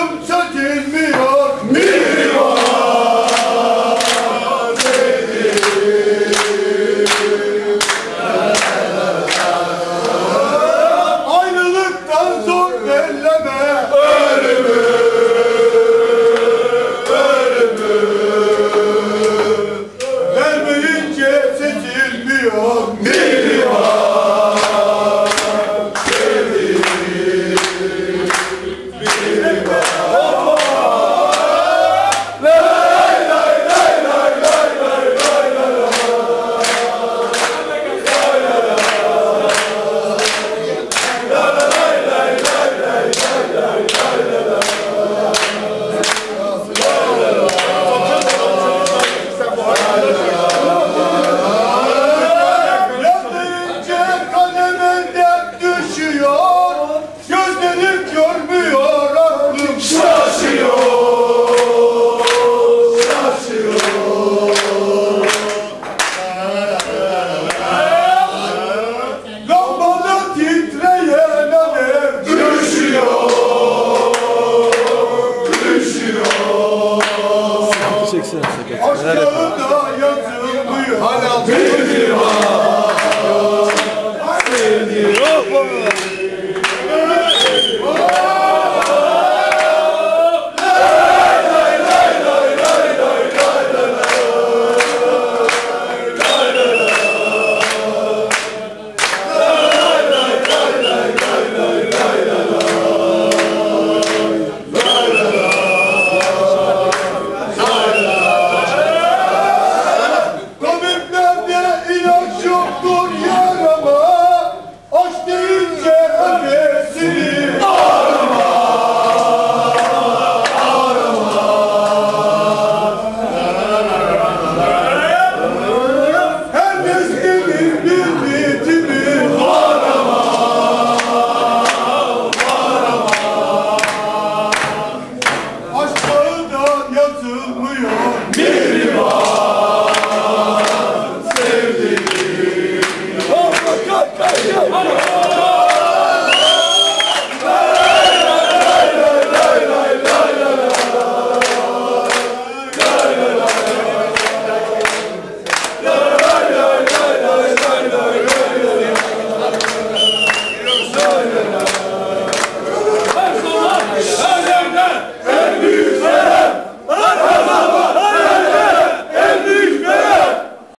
them 80 sakat. Aşkın da yatılmıyor. Hala bir var.